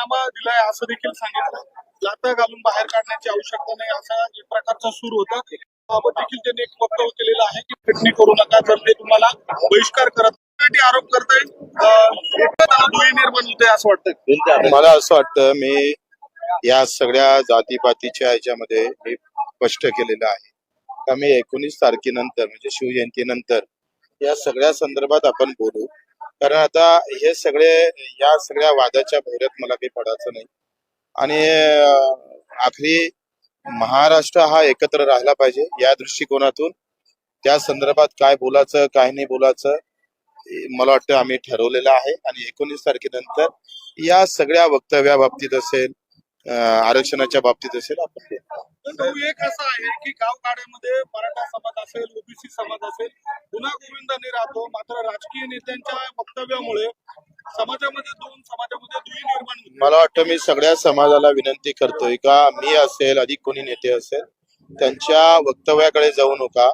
राजीनामा दिलाय असं देखील सांगितलं. लाता घालून बाहेर काढण्याची आवश्यकता नाही असा एक प्रकारचा सूर होता. त्याबाबत देखील त्यांनी एक वक्तव्य केलेलं आहे की फिटणी करू नका जर ते तुम्हाला बहिष्कार करत आरोप करताय. दुही निर्माण होते असं वाटतं मला असं वाटतं मी या सगळ्या जातीपातीच्या ह्याच्यामध्ये हे स्पष्ट केलेलं आहे. का मी एकोणीस तारखेनंतर म्हणजे शिवजयंतीनंतर या सगळ्या संदर्भात आपण बोलू. कारण आता हे सगळे या सगळ्या वादाच्या भैरत मला काही पडायचं नाही. आणि आखरी महाराष्ट्र हा एकत्र राहिला पाहिजे या दृष्टिकोनातून. त्या संदर्भात काय बोलायचं काय नाही बोलायचं मला वाटतं आम्ही ठरवलेलं आहे. आणि एकोणीस तारखेनंतर या सगळ्या वक्तव्या बाबतीत असेल आरक्षणाच्या बाबतीत असेल आपण भाऊ एक असा आहे की गावगाड्यामध्ये मराठा समाज असेल ओबीसी समाज असेल गुन्हा गोविंदाने राहतो. मात्र राजकीय नेत्यांच्या वक्तव्यामुळे समाजामध्ये दोन समाजामध्ये दुई निर्माण मला वाटतं मी सगळ्या समाजाला विनंती करतोय का मी असेल अधिक कोणी नेते असेल त्यांच्या वक्तव्याकडे जाऊ नका.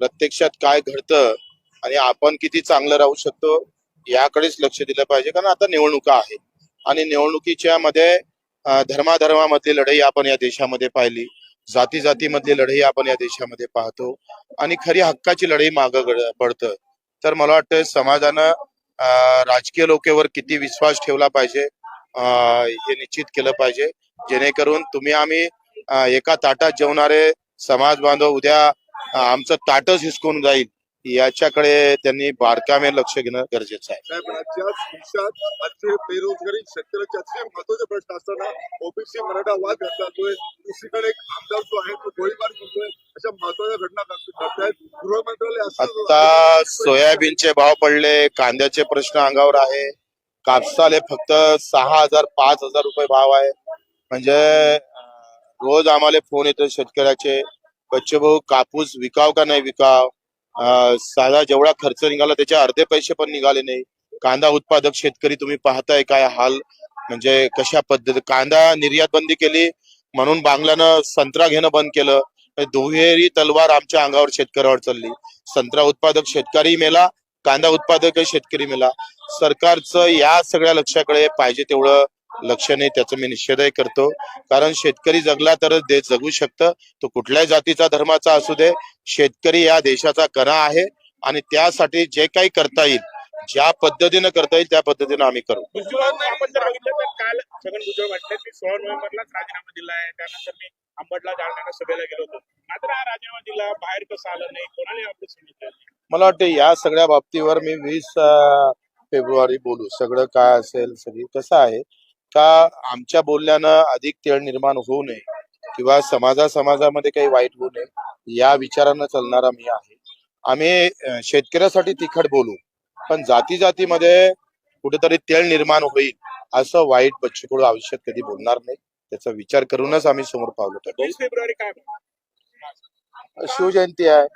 प्रत्यक्षात काय घडतं आणि आपण किती चांगलं राहू शकतो याकडेच लक्ष दिलं पाहिजे. कारण आता निवडणुका आहे आणि निवडणुकीच्या मध्ये धर्माधर्मामधली लढाई आपण या देशामध्ये पाहिली. जाती जातीमधली लढाई आपण या देशामध्ये पाहतो. आणि खरी हक्काची लढाई मागं पडतं. तर मला वाटतं समाजानं राजकीय लोकेवर किती विश्वास ठेवला पाहिजे हे निश्चित केलं पाहिजे. जेणेकरून तुम्ही आम्ही एका ताटात जेवणारे समाज बांधव उद्या आमचं ताटच हिसकून जाईल. याच्याकडे त्यांनी बारकामे लक्ष घेणं गरजेचं आहे. साहेब राज्यात देशात आजचे बेरोजगारी शेतकऱ्याचे अतिशय महत्त्वाचे प्रश्न असताना ओबीसी मराठा वाद घातला जातोय दुसरीकडे एक आमदार जो आहे तो गोळीबार करतोय अशा महत्त्वाच्या घटना घडत आहेत गृह मंत्रालय असं आता सोयाबीनचे भाव पडले कांद्याचे प्रश्न अंगावर आहे. कापसाले फक्त सहा हजार पाच हजार रुपये भाव आहे. म्हणजे रोज आम्हाला फोन येतो शेतकऱ्याचे बच्चे भाऊ कापूस विकाव का नाही विकाव? साधा जेवढा खर्च निघाला त्याचे अर्धे पैसे पण निघाले नाही. कांदा उत्पादक शेतकरी तुम्ही पाहताय काय हाल म्हणजे कशा पद्धती कांदा निर्यात बंदी केली म्हणून बांगलानं संत्रा घेणं बंद केलं दुहेरी तलवार आमच्या अंगावर शेतकऱ्यावर चालली संत्रा उत्पादक शेतकरी मेला कांदा उत्पादक शेतकरी मेला. सरकारचं या सगळ्या लक्षाकडे पाहिजे तेवढं लक्ष नाही त्याचं मी निषेधही करतो. कारण शेतकरी जगला तरच देश जगू शकतं. तो कुठल्याही जातीचा धर्माचा असू दे शेतकरी या देशाचा कणा आहे आणि त्यासाठी जे काही करता येईल ज्या पद्धतीनं करता येईल त्या पद्धतीनं आम्ही करू. भुजबळांना आपण जर बघितलं तर काल छगन भुजबळ म्हटले की सोळा नोव्हेंबरलाच राजीनामा दिलाय त्यानंतर मी अंबडला जालन्याला सभेला गेलो होतो. मात्र हा राजीनामा दिला बाहेर कसं आलं नाही कोणाला आपलं सांगितलं नाही. मला वाटतं या सगळ्या बाबतीवर मी वीस फेब्रुवारी बोलू. सगळं काय असेल सगळी कसं आहे का आमच्या बोलण्यानं अधिक तेळ निर्माण होऊ नये किंवा समाजा समाजामध्ये काही वाईट होऊ नये या विचारानं चालणारा मी आहे. आम्ही शेतकऱ्यासाठी तिखट बोलू पण जाती जातीमध्ये कुठेतरी तेळ निर्माण होईल असं वाईट बच्चूकडू आयुष्यात कधी बोलणार नाही त्याचा विचार करूनच आम्ही समोर पावलं फेब्रुवारी काय शिवजयंती आहे.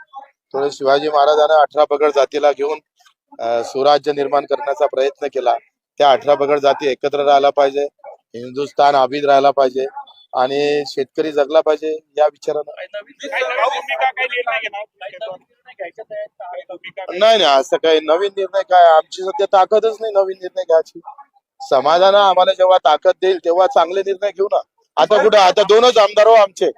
थोडं शिवाजी महाराजांना अठरा पगड जातीला घेऊन स्वराज्य निर्माण करण्याचा प्रयत्न केला. त्या अठरा पगड जाती एकत्र राहायला पाहिजे हिंदुस्थान आबिद राहायला पाहिजे आणि शेतकरी जगला पाहिजे या विचारानं. नाही नाही असं काही नवीन निर्णय काय? आमची सध्या ताकदच नाही नवीन निर्णय घ्यायची. समाजानं आम्हाला जेव्हा ताकद देईल तेव्हा चांगले निर्णय घेऊ ना. आता कुठं? आता दोनच आमदार हो आमचे.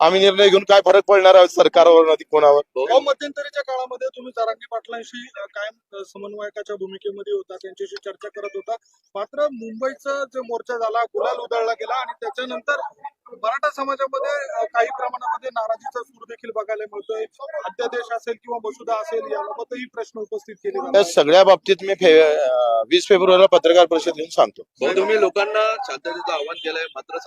आम्ही निर्णय घेऊन काय फरक पडणार आहे सरकारवर नाही कोणावर? मध्यंतरीच्या काळामध्ये तुम्ही जरांगी पाटलांशी कायम समन्वयकाच्या भूमिकेमध्ये होता त्यांच्याशी चर्चा करत होता. मात्र मुंबईचा जो मोर्चा झाला गुलाल उधळला गेला आणि त्याच्यानंतर मराठा समाजामध्ये काही प्रमाणामध्ये नाराजीचा सूर देखील बघायला मिळतोय. अध्यादेश असेल किंवा मसुदा असेल याबाबतही प्रश्न उपस्थित केले त्या सगळ्या बाबतीत मी वीस फेब्रुवारीला पत्रकार परिषद घेऊन सांगतो. तुम्ही लोकांना शांततेचं आव्हान केलंय मात्र